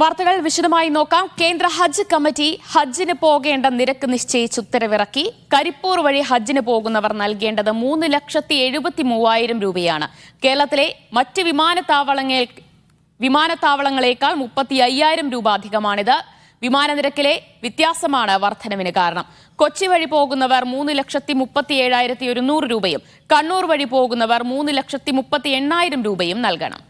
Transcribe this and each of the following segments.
വാർത്തകൾ വിശദമായി നോക്കാം. കേന്ദ്ര ഹജ്ജ് കമ്മിറ്റി ഹജ്ജിന് പോകേണ്ട നിരക്ക് നിശ്ചയിച്ച് ഉത്തരവിറക്കി. കരിപ്പൂർ വഴി ഹജ്ജിന് പോകുന്നവർ നൽകേണ്ടത് മൂന്ന് ലക്ഷത്തി എഴുപത്തി മൂവായിരം രൂപയാണ്. കേരളത്തിലെ മറ്റ് വിമാനത്താവളങ്ങൾ വിമാനത്താവളങ്ങളേക്കാൾ മുപ്പത്തി അയ്യായിരം രൂപ അധികമാണിത്. വിമാന നിരക്കിലെ വ്യത്യാസമാണ് വർധനവിന് കാരണം. കൊച്ചി വഴി പോകുന്നവർ മൂന്ന് ലക്ഷത്തി മുപ്പത്തി ഏഴായിരത്തി ഒരുന്നൂറ് രൂപയും കണ്ണൂർ വഴി പോകുന്നവർ മൂന്ന് ലക്ഷത്തി മുപ്പത്തി എണ്ണായിരം രൂപയും നൽകണം.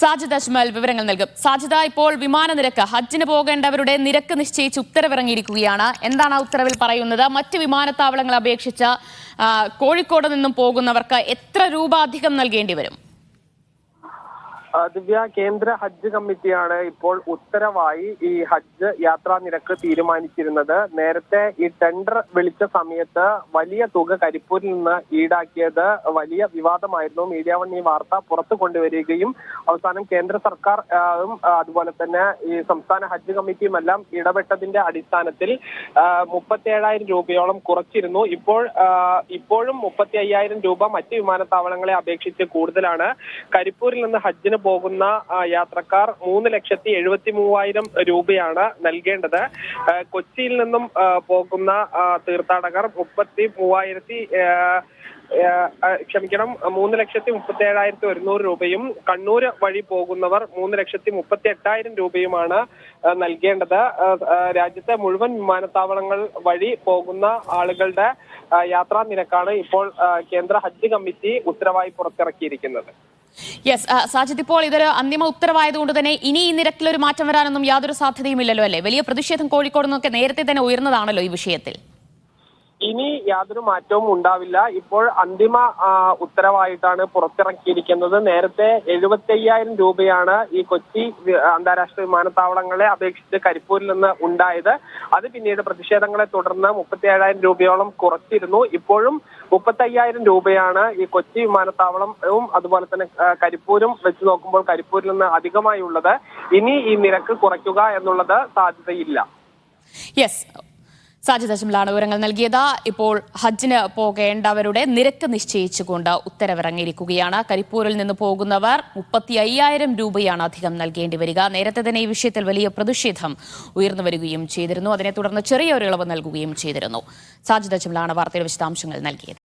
സാജിദ് അജ്മൽ വിവരങ്ങൾ നൽകും. സാജിദ ഇപ്പോൾ വിമാന നിരക്ക്. ഹജ്ജിന് പോകേണ്ടവരുടെ നിരക്ക് നിശ്ചയിച്ച് ഉത്തരവിറങ്ങിയിരിക്കുകയാണ്. എന്താണ് ആ ഉത്തരവിൽ പറയുന്നത്? മറ്റ് വിമാനത്താവളങ്ങളെ അപേക്ഷിച്ച് കോഴിക്കോട് നിന്നും പോകുന്നവർക്ക് എത്ര രൂപ അധികം നൽകേണ്ടി വരും? ദിവ്യ കേന്ദ്ര ഹജ്ജ് കമ്മിറ്റിയാണ് ഇപ്പോൾ ഉത്തരവായി ഈ ഹജ്ജ് യാത്രാ നിരക്ക് തീരുമാനിച്ചിരുന്നത്. നേരത്തെ ഈ ടെൻഡർ വിളിച്ച സമയത്ത് വലിയ തുക കരിപ്പൂരിൽ നിന്ന് ഈടാക്കിയത് വലിയ വിവാദമായിരുന്നു. മീഡിയ വൺ ഈ വാർത്ത പുറത്തു കൊണ്ടുവരികയും അവസാനം കേന്ദ്ര സർക്കാർ അതുപോലെ തന്നെ ഈ സംസ്ഥാന ഹജ്ജ് കമ്മിറ്റിയുമെല്ലാം ഇടപെട്ടതിന്റെ അടിസ്ഥാനത്തിൽ മുപ്പത്തി ഏഴായിരം രൂപയോളം കുറച്ചിരുന്നു. ഇപ്പോൾ ഇപ്പോഴും മുപ്പത്തി അയ്യായിരം രൂപ മറ്റ് വിമാനത്താവളങ്ങളെ അപേക്ഷിച്ച് കൂടുതലാണ്. കരിപ്പൂരിൽ നിന്ന് ഹജ്ജിന് പോകുന്ന യാത്രക്കാർ മൂന്ന് ലക്ഷത്തി എഴുപത്തി മൂവായിരം രൂപയാണ് നൽകേണ്ടത്. കൊച്ചിയിൽ നിന്നും പോകുന്ന തീർത്ഥാടകർ മുപ്പത്തി മൂവായിരത്തി ക്ഷമിക്കണം മൂന്ന് ലക്ഷത്തി മുപ്പത്തി ഏഴായിരത്തി ഒരുന്നൂറ് രൂപയും കണ്ണൂർ വഴി പോകുന്നവർ മൂന്ന് ലക്ഷത്തി മുപ്പത്തി എട്ടായിരം രൂപയുമാണ് നൽകേണ്ടത്. രാജ്യത്തെ മുഴുവൻ വിമാനത്താവളങ്ങൾ വഴി പോകുന്ന ആളുകളുടെ യാത്രാ നിരക്കാണ് ഇപ്പോൾ കേന്ദ്ര ഹജ്ജ് കമ്മിറ്റി ഉത്തരവായി പുറത്തിറക്കിയിരിക്കുന്നത്. യെസ് സാജിദ് ഇപ്പോൾ ഇതൊരു അന്തിമ ഉത്തരവായതുകൊണ്ട് തന്നെ ഇനി ഈ നിരക്കിൽ ഒരു മാറ്റം വരാനൊന്നും യാതൊരു സാധ്യതയുമില്ലല്ലോ അല്ലേ? വലിയ പ്രതിഷേധം കോഴിക്കോട് നിന്നൊക്കെ നേരത്തെ തന്നെ ഉയർന്നതാണല്ലോ ഈ വിഷയത്തിൽ. ഇനി യാതൊരു മാറ്റവും ഉണ്ടാവില്ല. ഇപ്പോൾ അന്തിമ ഉത്തരവായിട്ടാണ് പുറത്തിറക്കിയിരിക്കുന്നത്. നേരത്തെ എഴുപത്തി അയ്യായിരം രൂപയാണ് ഈ കൊച്ചി അന്താരാഷ്ട്ര വിമാനത്താവളങ്ങളെ അപേക്ഷിച്ച് കരിപ്പൂരിൽ നിന്ന് ഉണ്ടായത്. അത് പിന്നീട് പ്രതിഷേധങ്ങളെ തുടർന്ന് മുപ്പത്തി ഏഴായിരം രൂപയോളം കുറച്ചിരുന്നു. ഇപ്പോഴും മുപ്പത്തി അയ്യായിരം രൂപയാണ് ഈ കൊച്ചി വിമാനത്താവളവും അതുപോലെ തന്നെ കരിപ്പൂരും വെച്ച് നോക്കുമ്പോൾ കരിപ്പൂരിൽ നിന്ന് അധികമായി ഉള്ളത് ഇനി ഈ നിരക്ക് കുറയ്ക്കുക എന്നുള്ളത് സാധ്യതയില്ല. യെസ് സാജിദ് അജ്മലാണ് വിവരങ്ങൾ നൽകിയത്. ഇപ്പോൾ ഹജ്ജിന് പോകേണ്ടവരുടെ നിരക്ക് നിശ്ചയിച്ചുകൊണ്ട് ഉത്തരവിറങ്ങിയിരിക്കുകയാണ്. കരിപ്പൂരിൽ നിന്ന് പോകുന്നവർ മുപ്പത്തി അയ്യായിരം രൂപയാണ് അധികം നൽകേണ്ടി വരിക. നേരത്തെ തന്നെ ഈ വിഷയത്തിൽ വലിയ പ്രതിഷേധം ഉയർന്നു വരികയും ചെയ്തിരുന്നു. അതിനെ തുടർന്ന് ചെറിയൊരു ഇളവ് നൽകുകയും ചെയ്തിരുന്നു. സാജിദ് അജ്മലാണ് വാർത്തയുടെ വിശദാംശങ്ങൾ നൽകിയത്.